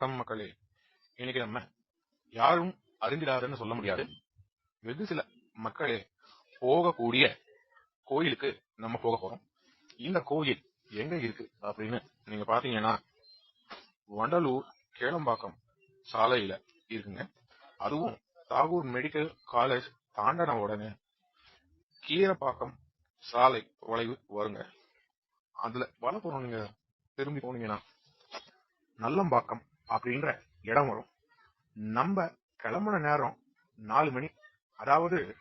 வணக்கம் மக்களே இன்னைக்கு நம்ம யாரும் அறிந்திடாதுன்னு சொல்ல முடியாது. வெகு சில மக்களே போகக்கூடிய கோயிலுக்கு நம்ம போக போறோம். இந்த கோயில் எங்க இருக்கு அப்படின்னு நீங்க பாத்தீங்கன்னா வண்டலூர் கேளம்பாக்கம் சாலையில இருக்குங்க. அதுவும் தாகூர் மெடிக்கல் காலேஜ் தாண்டன உடனே கீரப்பாக்கம் சாலை வளைவு வருங்க. அதுல வலப்புறம் நீங்க திரும்பி போனீங்கன்னா நல்லம்பாக்கம் அப்படின்ற இடம் வரும். நம்ம கிளம்புன நேரம் நாலு மணி. அதாவது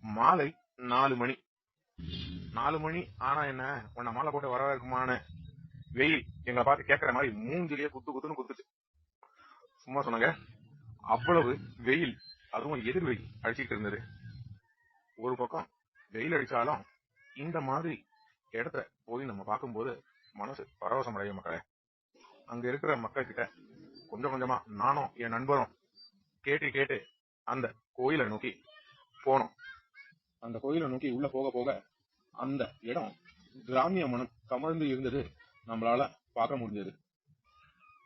மாலை நாலு மணி. நாலு மணி ஆனா என்ன? உன்னை மாலை போட்டு வரவேற்குமான வெயில் எங்களை பார்த்து கேட்கற மாதிரி மூஞ்சிலேயே குத்து குத்துன்னு குத்துச்சு. சும்மா சொன்னாங்க. அவ்வளவு வெயில் அதுவும் எதிர் வெயில் அடிச்சுட்டு இருந்தது. ஒரு பக்கம் வெயில் அடிச்சாலும் இந்த மாதிரி இடத்த போய் நம்ம பார்க்கும்போது மனசு பரவசம் அடையும் மக்களே. அங்க இருக்கிற மக்கள் கிட்ட கொஞ்சம் கொஞ்சமா நானும் என் நண்பரும் கேட்டு கேட்டு அந்த கோயிலை நோக்கி போனோம். அந்த கோயிலை நோக்கி உள்ள போக போக அந்த இடம் கிராமிய மனம் கமர்ந்து இருந்தது நம்மளால பார்க்க முடிஞ்சது.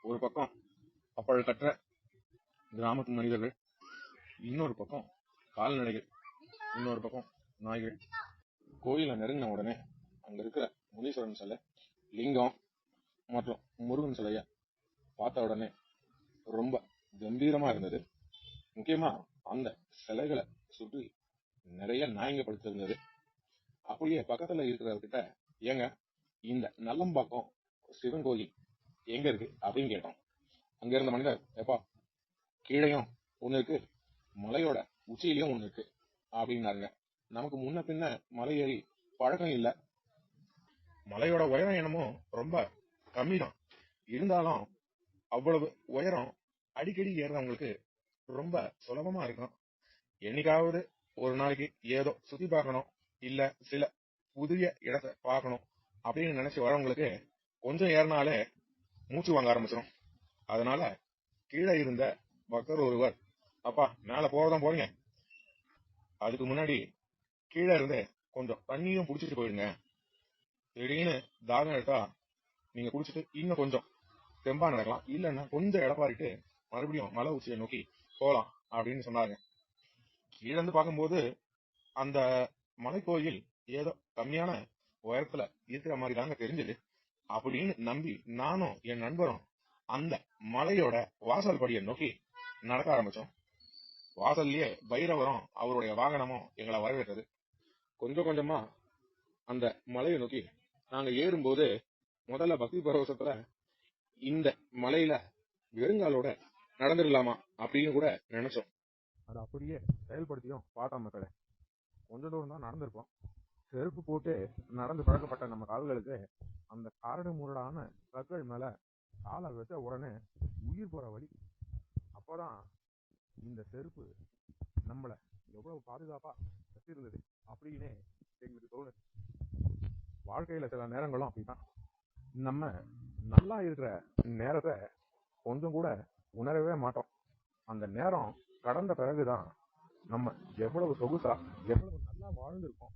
ஒரு பக்கம் கப்பல் கற்ற கிராமத்து மனிதர்கள் இன்னொரு பக்கம் கால்நடைகள் இன்னொரு பக்கம் நாய்கள். கோயிலை நெருங்கின உடனே அங்க இருக்கிற முனீஸ்வரன் சிலை லிங்கம் மற்றும் முருகன் சிலைய பார்த்த உடனே ரொம்ப கம்பீரமா இருந்தது. முக்கியமா அந்த சிலைகளை சுற்றி நிறைய நாய்ங்க படுத்திருந்தது. அப்படியே பக்கத்துல இருக்கிறவர்கிட்ட ஏங்க இந்த நல்லம்பாக்கம் சிவன் கோயில் எங்க இருக்கு? அப்படின்னு கேட்டோம். அங்க இருந்த மனிதர் எப்பா கீழையும் ஒண்ணு இருக்கு மலையோட உச்சியிலயும் ஒண்ணு இருக்கு அப்படின்னாருங்க. நமக்கு முன்ன பின்ன மலை ஏறி பழக்கம் இல்ல. மலையோட உயரம் என்னமோ ரொம்ப கம்மி தான் இருந்தாலும் அவ்வளவு உயரம் அடிக்கடி ஏறுறவங்களுக்கு ரொம்ப சுலபமா இருக்கும் என்னைக்காவது ஒரு நாளைக்கு ஏதோ சுத்தி பார்க்கணும் இல்ல சில புதிய இடத்தை பார்க்கணும் அப்படின்னு நினைச்சு வரவங்களுக்கு கொஞ்சம் ஏறினாலே மூச்சு வாங்க ஆரம்பிச்சிடும் அதனால கீழே இருந்த பக்தர் ஒருவர் அப்பா மேல போறதான் போறீங்க. அதுக்கு முன்னாடி கீழே இருந்து கொஞ்சம் தண்ணியும் புடிச்சிட்டு போயிடுங்க. திடீர்னு தாகம் எடுத்தா நீங்க குடிச்சிட்டு இன்னும் கொஞ்சம் தெம்பா நடக்கலாம். இல்லைன்னா கொஞ்சம் இடப்பாரிட்டு மறுபடியும் மலை உச்சியை நோக்கி போகலாம் அப்படின்னு சொன்னாங்க. கீழே இருந்து பார்க்கும்போது அந்த மலைக்கோயில் ஏதோ கம்மியான உயரத்துல இருக்கிற மாதிரி தாங்க தெரிஞ்சது அப்படின்னு நம்பி நானும் என் நண்பரும் அந்த மலையோட வாசல் படியை நோக்கி நடக்க ஆரம்பிச்சோம். வாசல்லயே பைரவரும் அவருடைய வாகனமும் எங்களை வரவேற்றது. கொஞ்சம் கொஞ்சமா அந்த மலையை நோக்கி நாங்க ஏறும்போது முதல்ல பக்தி பரவசத்துல இந்த மலையில வெறுங்காலோட நடந்துடலாமா அப்படின்னு கூட நினைச்சோம். அதை அப்படியே செயல்படுத்தியும் பார்த்தோம் மக்களே. கொஞ்ச தூரம் தான் நடந்திருப்போம் செருப்பு போட்டு நடந்து பழக்கப்பட்ட நம்ம கால்களுக்கு அந்த காரடு முரடான கற்கள் மேல காலை வச்ச உடனே உயிர் போற வழி. அப்பதான் இந்த செருப்பு நம்மள எவ்வளவு பாதுகாப்பா வச்சிருந்தது அப்படின்னு எங்களுக்கு தோணுது. வாழ்க்கையில சில நேரங்களும் அப்படிதான் நம்ம நல்லா இருக்கிற நேரத்தை கொஞ்சம் கூட உணரவே மாட்டோம். அந்த நேரம் கடந்த பிறகுதான் நம்ம எவ்வளவு சொகுசா எவ்வளவு நல்லா வாழ்ந்திருக்கோம்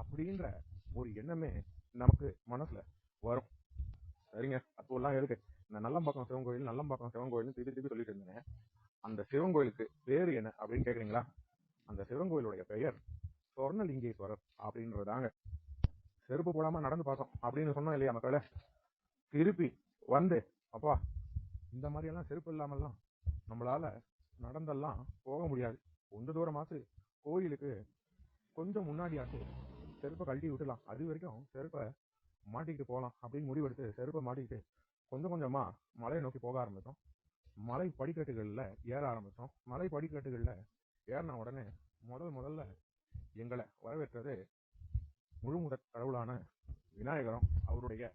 அப்படின்ற ஒரு எண்ணமே நமக்கு மனசுல வரும். சரிங்க? அப்போல்லாம் எதுக்கு? இந்த நல்லம்பாக்கம் சிவன் கோயில் நல்லம்பாக்கம் சிவன் கோயில்னு திருப்பி திருப்பி சொல்லிட்டு இருந்தேன். அந்த சிவன் கோயிலுக்கு பேரு என்ன அப்படின்னு கேக்குறீங்களா? அந்த சிவன் கோயிலுடைய பெயர் சொர்ணலிங்கேஸ்வரர் அப்படின்றதாங்க. செருப்பு போடாம நடந்து பார்த்தோம் அப்படின்னு சொன்னோம் இல்லையா மக்களே? திருப்பி வந்து அப்பா இந்த மாதிரியெல்லாம் செருப்பு இல்லாமல்லாம் நம்மளால நடந்தெல்லாம் போக முடியாது. கொஞ்ச தூரமாச்சு கோயிலுக்கு கொஞ்சம் முன்னாடியாச்சு செருப்பை கழட்டி விட்டுலாம் அது வரைக்கும் செருப்பை மாட்டிக்கிட்டு போகலாம் அப்படின்னு முடிவெடுத்து செருப்பை மாட்டிக்கிட்டு கொஞ்சம் கொஞ்சமா மலையை நோக்கி போக ஆரம்பித்தோம். மலை படிக்கட்டுகளில் ஏற ஆரம்பித்தோம். மலை படிக்கட்டுகளில் ஏறின உடனே முதல் முதல்ல எங்களை வரவேற்றது முழுமுதற் கடவுளான விநாயகரும் அவருடைய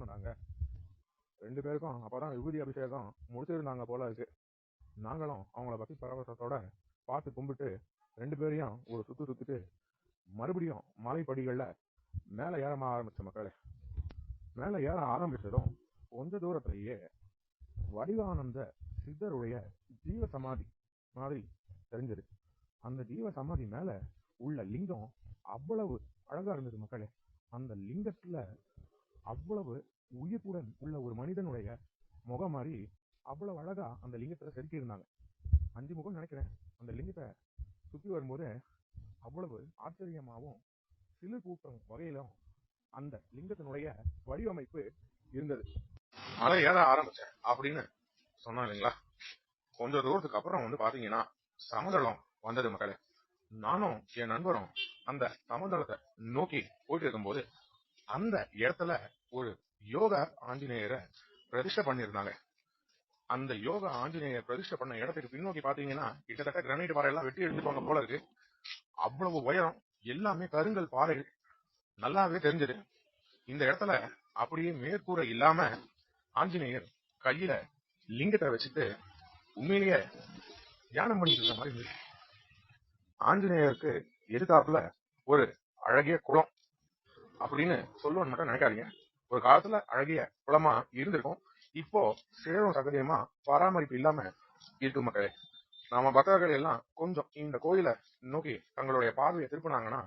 முருகனும் நாங்கள் ரெண்டு பேருக்கும் அப்பதான் விபூதி அபிஷேகம் முடிச்சிருந்தாங்க போல இருக்கு. நாங்களும் அவங்கள பக்தி பரவசத்தோட பார்த்து கும்பிட்டு ரெண்டு பேரையும் ஒரு சுத்து சுத்துட்டு மறுபடியும் மலைப்படிகளில் மேலே ஏற ஆரம்பிச்ச மக்களே. மேலே ஏற ஆரம்பிச்சதும் கொஞ்ச தூரத்திலேயே வடிவானந்த சித்தருடைய ஜீவ சமாதி மாதிரி தெரிஞ்சது. அந்த ஜீவ சமாதி மேல உள்ள லிங்கம் அவ்வளவு அழகா இருந்தது மக்களே. அந்த லிங்கத்துல அவ்வளவு உயிர்ப்புடன் உள்ள ஒரு மனிதனுடைய முகம் மாதிரி அவ்வளவு அழகா அந்த லிங்கத்தை செதுக்கி இருந்தாங்க அஞ்சு முகம் நினைக்கிறேன். அந்த லிங்கத்தை சுத்தி வரும்போது அவ்வளவு ஆச்சரியமாகவும் சிலு கூட்டம் வகையிலும் அந்த லிங்கத்தினுடைய வடிவமைப்பு இருந்தது. அதை ஏற ஆரம்பிச்சேன் அப்படின்னு சொன்னோம் இல்லைங்களா? கொஞ்ச தூரத்துக்கு அப்புறம் வந்து பாத்தீங்கன்னா சமதளம் வந்தது மக்களே. நானும் என் நண்பரும் அந்த சமதளத்தை நோக்கி போயிட்டு இருக்கும்போது அந்த இடத்துல ஒரு யோகா ஆஞ்சநேயரை பிரதிஷ்டை பண்ணியிருந்தாங்க. அந்த யோகா ஆஞ்சநேயர் பிரதிஷ்டை பண்ண இடத்துக்கு பின்னோக்கி பாத்தீங்கன்னா கிட்டத்தட்ட கிரானைட் பாறை எல்லாம் வெட்டி எடுத்துப்பாங்க போல இருக்கு. அவ்வளவு உயரம் எல்லாமே கருங்கல் பாறைகள். நல்லாவே தெரிஞ்சது. இந்த இடத்துல அப்படியே மேற்கூரை இல்லாம ஆஞ்சநேயர் கையில லிங்கத்தை வச்சுட்டு உண்மையிலேயே தியானம் பண்ணிட்டு இருக்க மாதிரி இருந்துச்சு ஆஞ்சநேயருக்கு எதிர்த்தாப்புல ஒரு அழகிய குளம். அப்படின்னு சொல்லுவோம் மட்டும் நினைக்காதீங்க. ஒரு காலத்துல அழகிய குளமா இருந்திருக்கும். இப்போ சேரும் சகதியமா பராமரிப்பு இல்லாம இருக்கு மக்களே. நாம பக்தர்கள் எல்லாம் கொஞ்சம் இந்த கோயிலை நோக்கி தங்களுடைய பார்வையை திருப்பினாங்கன்னா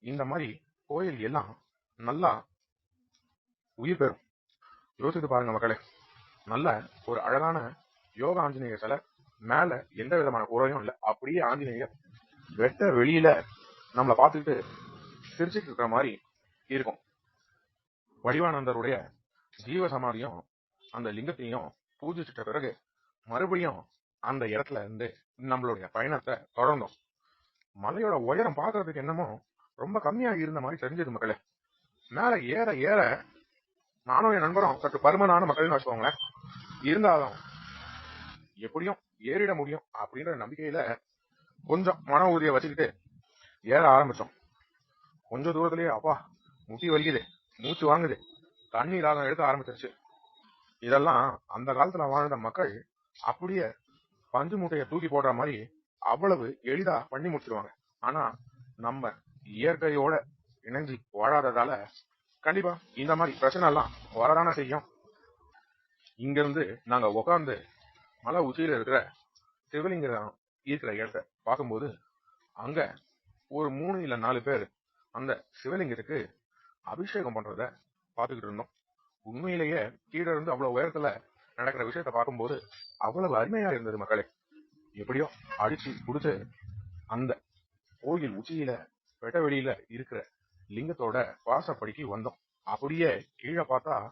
இந்த மாதிரி கோயில் எல்லாம் நல்லா உயிர் பெறும். யோசித்து பாருங்க மக்களே. நல்ல ஒரு அழகான யோகா ஆஞ்சநேயர் சிலை மேல எந்த விதமான குறையும் இல்லை. அப்படியே ஆஞ்சநேயர் வெட்ட வெளியில நம்மளை பார்த்துக்கிட்டு சிரிச்சுட்டு இருக்கிற மாதிரி இருக்கும். வடிவானந்தருடைய ஜீவ சமாதியும் அந்த லிங்கத்தையும் பூஜிச்சிட்ட பிறகு மறுபடியும் அந்த இடத்துல இருந்து நம்மளுடைய பயணத்தை தொடர்ந்தோம். மலையோட உயரம் பார்க்கறதுக்கு என்னமோ ரொம்ப கம்மியா இருந்த மாதிரி தெரிஞ்சது மக்களே. மேல ஏற ஏற நானும் என் நண்பரும் சற்று பருமனான மக்கள்னு வச்சுக்கோங்களேன். இருந்தாலும் எப்படியும் ஏறிட முடியும் அப்படின்ற நம்பிக்கையில கொஞ்சம் மன உறுதியை வச்சுக்கிட்டு ஏற ஆரம்பிச்சோம். கொஞ்ச தூரத்திலேயே அப்பா முட்டி வலிக்குது மூச்சு வாங்குது தண்ணி ராகம் எடுக்க ஆரம்பிச்சிருச்சு. இதெல்லாம் அந்த காலத்துல வாழ்ந்த மக்கள் அப்படியே பஞ்சு மூட்டையை தூக்கி போடுற மாதிரி அவ்வளவு எளிதா பண்ணி முடிச்சிருவாங்க. ஆனா நம்ம இயற்கையோட இணைஞ்சி வாழாததால கண்டிப்பா இந்த மாதிரி பிரச்சனை எல்லாம் வரதான செய்யும். இங்க இருந்து நாங்க உக்காந்து மலை உச்சியில இருக்கிற சிவலிங்கம் இருக்கிற இடத்த பார்க்கும்போது அங்க ஒரு மூணு இல்ல நாலு பேர் அந்த சிவலிங்கத்துக்கு அபிஷேகம் பண்றத பார்த்துக்கிட்டு இருந்தோம். உண்மையிலேயே கீழே இருந்து அவ்வளவு உயரத்துல நடக்கிற விஷயத்த பார்க்கும்போது அவ்வளவு அருமையா இருந்தது மக்களே. எப்படியோ அடிச்சு குடிச்சு அந்த கோயில் உச்சியில வெட்ட வெளியில இருக்கிற லிங்கத்தோட வாசப்படிக்கு வந்தோம். அப்படியே கீழே பார்த்தா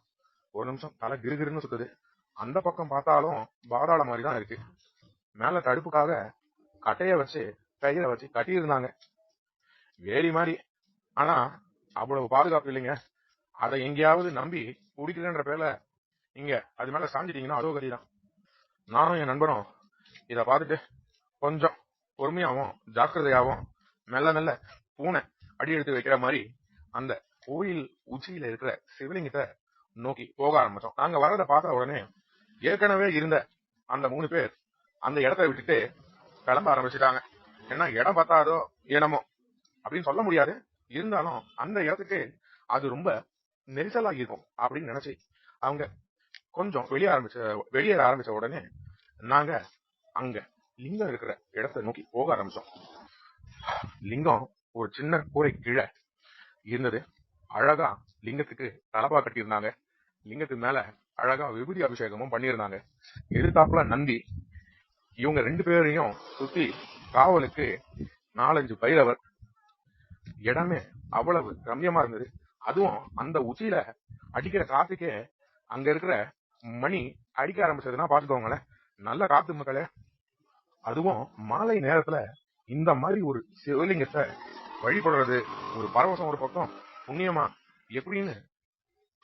ஒரு நிமிஷம் தலை கிருகிருன்னு சுத்துது. அந்த பக்கம் பார்த்தாலும் பாதாள மாதிரி தான் இருக்கு. மேல தடுப்புக்காக கட்டைய வச்சு கையில வச்சு கட்டியிருந்தாங்க. வேலி மாதிரி. ஆனா அவ்வளவு பாதுகாப்பு இல்லைங்க. அதை எங்கேயாவது நம்பி குடிக்கிறேன்ற பேர்ல நீங்க அது மேல சாஞ்சிட்டீங்கன்னா அதோ கதிதான். நானும் என் நண்பரும் இத பார்த்துட்டு கொஞ்சம் பொறுமையாவும் ஜாக்கிரதையாவும் மெல்ல மெல்ல பூனை அடி எடுத்து வைக்கிற மாதிரி அந்த கோயில் உச்சியில இருக்கிற சிவலிங்கத்தை நோக்கி போக ஆரம்பிச்சோம். நாங்க வரத பார்த்த உடனே ஏற்கனவே இருந்த அந்த மூணு பேர் அந்த இடத்த விட்டுட்டு கிளம்ப ஆரம்பிச்சுட்டாங்க. ஏன்னா இடம் பார்த்தாதோ ஏனமோ அப்படின்னு சொல்ல முடியாது. இருந்தாலும் அந்த இடத்துக்கு அது ரொம்ப நெரிசலா இருக்கும் அப்படின்னு நினைச்சு அவங்க கொஞ்சம் வெளியே ஆரம்பிச்ச வெளியேற ஆரம்பிச்ச உடனே நாங்க அங்க லிங்கம் இருக்கிற இடத்தை நோக்கி போக ஆரம்பிச்சோம். லிங்கம் ஒரு சின்ன கூரை கீழே இருந்தது. அழகா லிங்கத்துக்கு தலப்பா கட்டியிருந்தாங்க. லிங்கத்துக்கு மேல அழகா விபூதி அபிஷேகமும் பண்ணியிருந்தாங்க. எதிர்த்தாப்புல நந்தி இவங்க ரெண்டு பேரையும் சுத்தி காவலுக்கு நாலஞ்சு பைரவர் இடமே அவ்வளவு ரம்யமா இருந்தது. அதுவும் அந்த உச்சியில அடிக்கிற காத்துக்கே அங்க இருக்கிற மணி அடிக்க ஆரம்பிச்சதுன்னா பாத்துக்கோங்களேன். நல்ல காத்து மக்களே. அதுவும் மாலை நேரத்துல இந்த மாதிரி ஒரு சிவலிங்கத்தை வழிபடுறது ஒரு பரவசம் ஒரு பக்கம் புண்ணியமா எப்படின்னு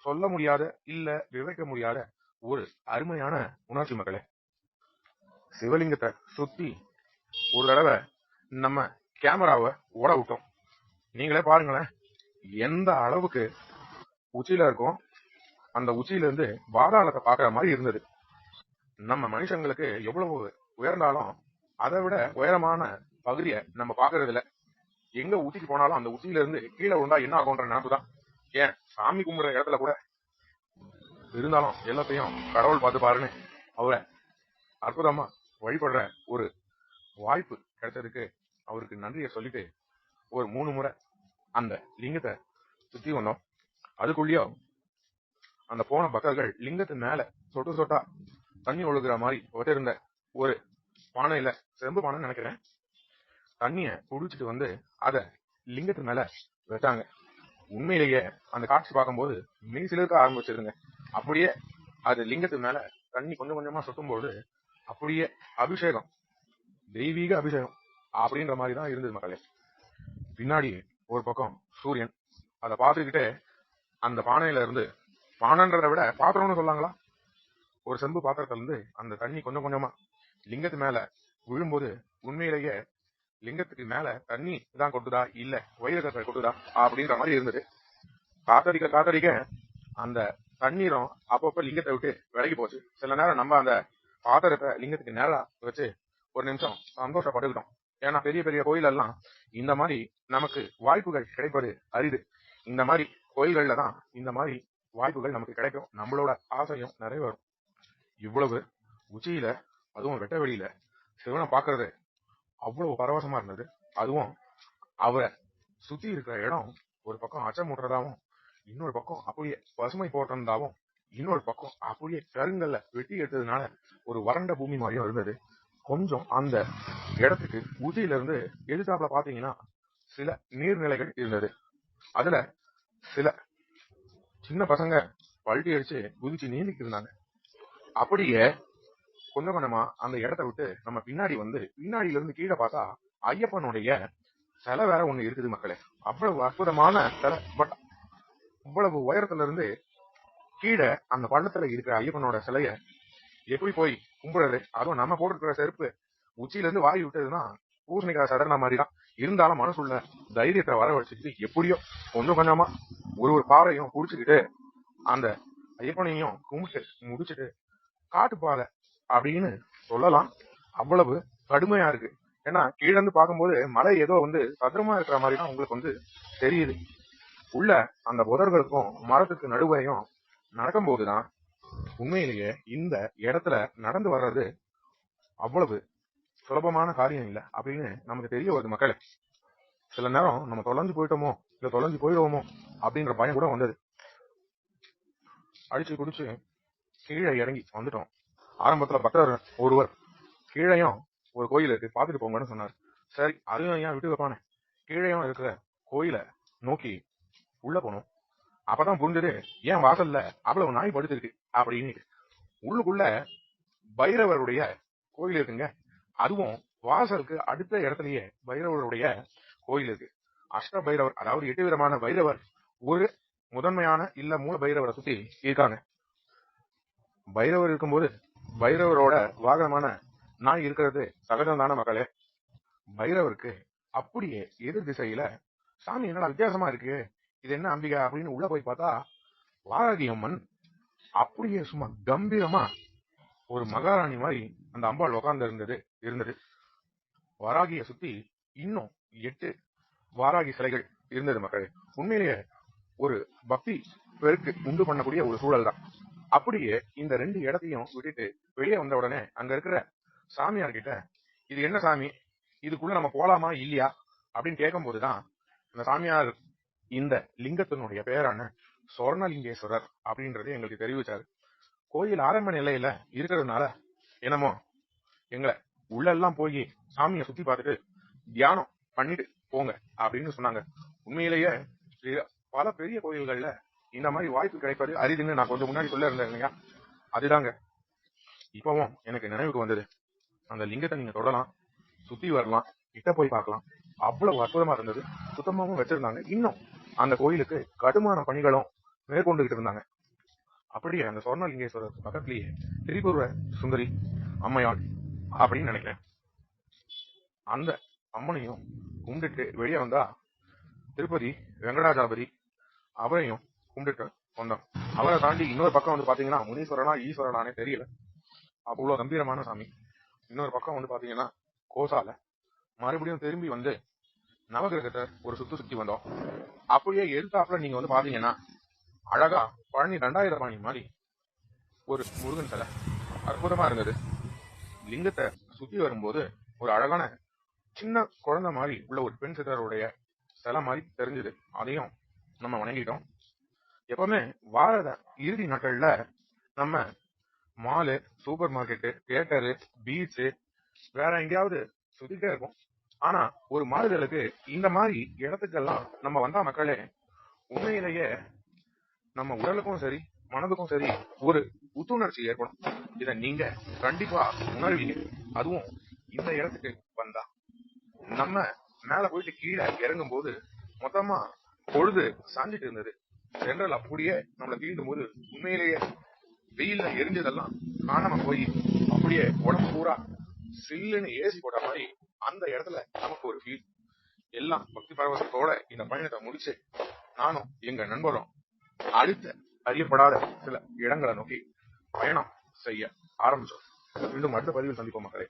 சொல்ல முடியாத இல்ல விவரிக்க முடியாத ஒரு அருமையான உணர்ச்சி மக்களே. சிவலிங்கத்தை சுத்தி ஒரு தடவை நம்ம கேமராவை ஓட விட்டோம். நீங்களே பாருங்களேன். எந்த அளவுக்கு உச்சியில இருக்கும் அந்த உச்சியிலிருந்து பாதாளத்தை பாக்குற மாதிரி இருந்தது. நம்ம மனுஷங்களுக்கு எவ்வளவு உயர்ந்தாலும் அதை விட உயரமான பகுதியை நம்ம பாக்குறது இல்ல. எங்க உச்சிக்கு போனாலும் அந்த உச்சியில இருந்து கீழே விழுந்தா என்ன ஆகும்ன்ற நினைப்பு தான் ஏன்? சாமி கும்பிடுற இடத்துல கூட இருந்தாலும் எல்லாத்தையும் கடவுள் பார்த்து பாருன்னு அவரை அற்புதமா வழிபடுற ஒரு வாய்ப்பு கிடைச்சதுக்கு அவருக்கு நன்றியை சொல்லிட்டு ஒரு மூணு முறை அந்த லிங்கத்தை சுத்தி வந்தோம். அதுக்குள்ளேயும் அந்த போன பக்தர்கள் லிங்கத்து மேல சொட்டு சொட்டா தண்ணி ஒழுகுற மாதிரி வச்சிருந்த ஒரு பானையில செம்பு பானைன்னு நினைக்கிறேன். தண்ணிய குடிச்சிட்டு வந்து அத லிங்கத்து மேல வச்சாங்க உண்மையிலேயே அந்த காட்சி பார்க்கும்போது மெய் சிலிருக்க ஆரம்பிச்சிருங்க. அப்படியே அது லிங்கத்து மேல தண்ணி கொஞ்சம் கொஞ்சமா சொட்டும்போது அப்படியே அபிஷேகம் தெய்வீக அபிஷேகம் அப்படின்ற மாதிரி தான் இருந்தது மக்களே. பின்னாடி ஒரு பக்கம் சூரியன் அதை பார்த்துக்கிட்டே அந்த பானையில இருந்து பானைன்றதை விட பாத்திரம்னு சொல்லாங்களா? ஒரு செம்பு பாத்திரத்துல இருந்து அந்த தண்ணி கொஞ்சம் கொஞ்சமா லிங்கத்து மேல விழும்போது உண்மையிலேயே லிங்கத்துக்கு மேல தண்ணி தான் கொட்டுதா இல்ல வைரகத்தை கொட்டுதா அப்படின்ற மாதிரி இருந்தது. காத்தடிக்க காத்தடிக்க அந்த தண்ணீரும் அப்பப்ப லிங்கத்தை விட்டு விலகி போச்சு. சில நேரம் நம்ம அந்த பாத்திரத்தை லிங்கத்துக்கு நேரா வச்சு ஒரு நிமிஷம் சந்தோஷப்பட்டுக்கிட்டோம் ஏன்னா பெரிய பெரிய கோயிலெல்லாம் இந்த மாதிரி நமக்கு வாய்ப்புகள் கிடைப்பது அரிது. இந்த மாதிரி கோயில்கள்ல தான் இந்த மாதிரி வாய்ப்புகள் நமக்கு கிடைக்கும். நம்மளோட ஆசையும் நிறைவேறும். இவ்வளவு உச்சியில அதுவும் வெட்ட வெளியில சிவனை பாக்குறது அவ்வளவு பரவசமா இருந்தது. அதுவும் அவரை சுத்தி இருக்கிற இடம் ஒரு பக்கம் அச்சமூட்டுறதாவும் இன்னொரு பக்கம் அப்படியே பசுமை போட்டிருந்தாவும் இன்னொரு பக்கம் அப்படியே கருங்கல்ல வெட்டி எடுத்ததுனால ஒரு வறண்ட பூமி மாதிரியும் இருந்தது. கொஞ்சம் அந்த இடத்துக்கு உச்சியில இருந்து எதிர்த்தாப்புல பாத்தீங்கன்னா சில நீர்நிலைகள் இருந்தது. அதுல சில சின்ன பசங்க பல்ட்டி அடிச்சு குதிச்சு நீந்திட்டு இருந்தாங்க. அப்படியே கொஞ்சம் கொஞ்சமா அந்த இடத்த விட்டு நம்ம பின்னாடி வந்து பின்னாடியில இருந்து கீழே பார்த்தா ஐயப்பனுடைய சிலை வேற ஒண்ணு இருக்குது மக்களே. அவ்வளவு அற்புதமான சிலை. பட் அவ்வளவு உயரத்துல இருந்து கீழே அந்த பள்ளத்துல இருக்கிற ஐயப்பனோட சிலைய எப்படி போய் கும்பிடுறது. அதுவும் நம்ம போட்டிருக்கிற செருப்பு உச்சியில இருந்து வாய் விட்டதுன்னா பூசணிக்காய் சடனா மாதிரி தான் இருந்தாலும் மனசுள்ள தைரியத்தை வர வச்சுக்கிட்டு எப்படியோ கொஞ்சம் கொஞ்சமா ஒரு ஒரு பாறையும் குடிச்சுக்கிட்டு அந்த ஐயப்பனையும் கும்பிட்டு முடிச்சுட்டு காட்டுப்பாதை அப்படின்னு சொல்லலாம். அவ்வளவு கடுமையா இருக்கு. ஏன்னா கீழ பார்க்கும்போது மலை ஏதோ வந்து சதுரமா இருக்கிற மாதிரி தான் உங்களுக்கு வந்து தெரியுது. உள்ள அந்த புதர்களுக்கும் மரத்துக்கு நடுவையும் நடக்கும்போதுதான் உண்மையிலேயே இந்த இடத்துல நடந்து வர்றது அவ்வளவு சுலபமான காரியம் இல்லை அப்படின்னு நமக்கு தெரிய வருது மக்களே. சில நேரம் நம்ம தொலைஞ்சு போயிட்டோமோ இல்ல தொலைஞ்சு போயிடுவோமோ அப்படின்ற பயம் கூட வந்தது. அடிச்சு குடிச்சு கீழே இறங்கி வந்துட்டோம். ஆரம்பத்துல பக்தர் ஒருவர் கீழையும் ஒரு கோயில் இருக்கு பாத்துட்டு போங்கன்னு சொன்னார். சரி அதையும் ஏன் விட்டு வைப்பானே? கீழையும் இருக்கிற கோயிலை நோக்கி உள்ள போனோம். அப்பதான் புரிஞ்சது ஏன் வாசல்ல அவ்வளவு நாய் படுத்திருக்கு? அப்படின்னு உள்ளுக்குள்ள பைரவருடைய கோயில் இருக்குங்க. அதுவும் வாசலுக்கு அடுத்த இடத்துலயே பைரவருடைய கோயில் இருக்கு. அஷ்ட பைரவர் அதாவது எட்டு விதமான பைரவர் ஒரு முதன்மையான இல்ல மூல பைரவரை சுத்தி இருக்காங்க. பைரவர் இருக்கும்போது பைரவரோட வாகனமான நாய் இருக்கிறது சகஜம்தான மக்களே? பைரவருக்கு அப்படியே எதிர் திசையில சாமி என்னடா வித்தியாசமா இருக்கு? இது என்ன அம்பிகா? அப்படின்னு உள்ள போய் பார்த்தா வாராகி அம்மன் அப்படியே சும்மா கம்பீரமா ஒரு மகாராணி மாதிரி அந்த அம்பாள் உட்கார்ந்து இருந்தது இருந்தது. வராகிய சுத்தி இன்னும் எட்டு வாராகி சிலைகள் இருந்தது மக்களே. உண்மையிலேயே ஒரு பக்தி பெருக்கு உண்டு பண்ணக்கூடிய ஒரு சூழல் தான் அப்படியே இந்த ரெண்டு இடத்தையும் விட்டுட்டு வெளியே வந்த உடனே அங்க இருக்கிற சாமியார் கிட்ட இது என்ன சாமி? இதுக்குள்ள நம்ம போலாமா இல்லையா? அப்படின்னு கேட்கும் போதுதான் அந்த சாமியார் இந்த லிங்கத்தினுடைய பெயரான சொர்ணலிங்கேஸ்வரர் அப்படின்றத எங்களுக்கு தெரிவிச்சாரு. கோயில் ஆரம்ப நிலையில இருக்கிறதுனால என்னமோ எங்களை உள்ளெல்லாம் போய் சாமியை சுத்தி பார்த்துட்டு தியானம் பண்ணிட்டு போங்க அப்படின்னு சொன்னாங்க. உண்மையிலேயே பல பெரிய கோயில்கள்ல இந்த மாதிரி வாய்ப்பு கிடைப்பது அரிதுன்னு நான் கொஞ்சம் முன்னாடி சொல்ல இருந்தேன் இல்லையா? அதுதாங்க. இப்பவும் எனக்கு நினைவுக்கு வந்தது. அந்த லிங்கத்தை நீங்க தொடலாம் சுத்தி வரலாம் கிட்ட போய் பார்க்கலாம். அவ்வளவு அற்புதமா இருந்தது. சுத்தமாவும் வச்சிருந்தாங்க. இன்னும் அந்த கோயிலுக்கு கட்டுமான பணிகளும் மேற்கொண்டுகிட்டு இருந்தாங்க. அப்படியே அந்த சொர்ணலிங்கேஸ்வரர் பக்கத்திலேயே திரிபுர சுந்தரி அம்மையாள் அப்படின்னு நினைக்கிறேன். அந்த அம்மனையும் கும்பிட்டுட்டு வெளியே வந்தா திருப்பதி வெங்கடாஜாபதி அவரையும் கும்பிட்டுட்டு வந்தோம் அவரை தாண்டி இன்னொரு பக்கம் வந்து பாத்தீங்கன்னா முனீஸ்வரனா ஈஸ்வரனானே தெரியல. அவ்வளவு கம்பீரமான சாமி. இன்னொரு பக்கம் வந்து பாத்தீங்கன்னா கோசால மறுபடியும் திரும்பி வந்து நவகிரகத்தை ஒரு சுத்து சுத்தி வந்தோம். அப்படியே எடுத்தாப்புல நீங்க வந்து பாத்தீங்கன்னா அழகா பழனி ரெண்டாயிரம் பாணி மாதிரி ஒரு முருகன் சிலை அற்புதமா இருந்தது. லிங்கத்தை சுத்தி வரும்போது ஒரு அழகான சின்ன குழந்தை மாதிரி உள்ள ஒரு பெண் சித்தருடைய சிலை மாதிரி தெரிஞ்சது. அதையும் நம்ம வணங்கிட்டோம். எப்பவுமே வாரத இறுதி நாட்கள்ல நம்ம mall supermarket theatre beach வேற எங்கேயாவது சுத்திட்டே இருக்கும் ஆனா ஒரு மாறுதலுக்கு இந்த மாதிரி இடத்துக்கெல்லாம் நம்ம வந்தா மக்களே உண்மையிலேயே நம்ம உடலுக்கும் சரி மனதுக்கும் சரி ஒரு புத்துணர்ச்சி ஏற்படும். இத நீங்க கண்டிப்பா உணர்வீங்க. அதுவும் இந்த இடத்துக்கு வந்தா. நம்ம மேல போயிட்டு கீழே இறங்கும் போது மொத்தமா பொழுது சாஞ்சிட்டு இருந்தது. ஜென்ரல் அப்படியே நம்மளை தீண்டும் போது உண்மையிலேயே வெயில்ல எரிஞ்சதெல்லாம் காணாம போய் அப்படியே உடம்பு பூரா சில்லுன்னு ஏசி போட்ட மாதிரி அந்த இடத்துல நமக்கு ஒரு ஃபீல் எல்லாம் பக்தி பரவசத்தோட இந்த பயணத்தை முடிச்சு நானும் எங்க நண்பரும் அடுத்த அறியப்படாத சில இடங்களை நோக்கி பயணம் செய்ய ஆரம்பிச்சோம் மீண்டும் அடுத்த பதிவில் சந்திப்போம் மக்களே.